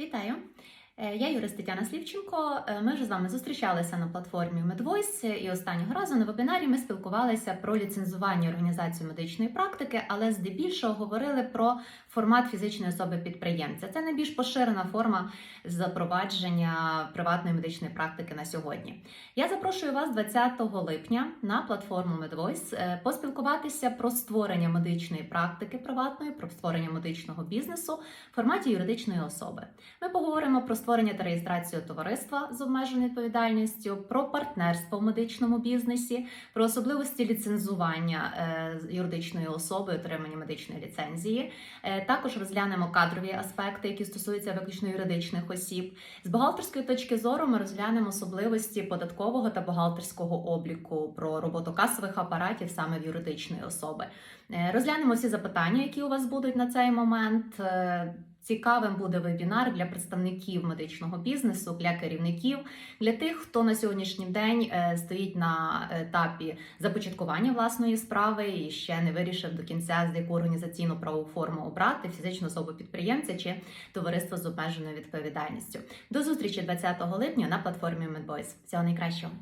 Вітаю! Е, Я юрист Тетяна Слівченко. Е, Ми вже з вами зустрічалися на платформі MedVoice, і останнього разу на вебінарі ми спілкувалися про ліцензування організації медичної практики, але здебільшого говорили про формат фізичної особи підприємця. Це найбільш поширена форма запровадження приватної медичної практики на сьогодні. Я запрошую вас 20 липня на платформу MedVoice е, поспілкуватися про створення медичної практики приватної, про створення медичного бізнесу в форматі юридичної особи. Ми поговоримо про створення та реєстрацію товариства з обмеженою відповідальністю, про партнерство в медичному бізнесі, про особливості ліцензування е, юридичної особи, отримання медичної ліцензії. Е, Також розглянемо кадрові аспекти, які стосуються виключно юридичних осіб. З бухгалтерської точки зору ми розглянемо особливості податкового та бухгалтерського обліку про роботу касових апаратів саме в юридичної особи. Е, Розглянемо всі запитання, які у вас будуть на цей момент. Цікавим буде вебінар для представників медичного бізнесу, для керівників, для тих, хто на сьогоднішній день е, стоїть на етапі започаткування власної справи і ще не вирішив до кінця, з яку організаційну правову форму обрати фізичну особу підприємця чи товариство з обмеженою відповідальністю. До зустрічі 20 липня на платформі MedVoice. Всього найкращого.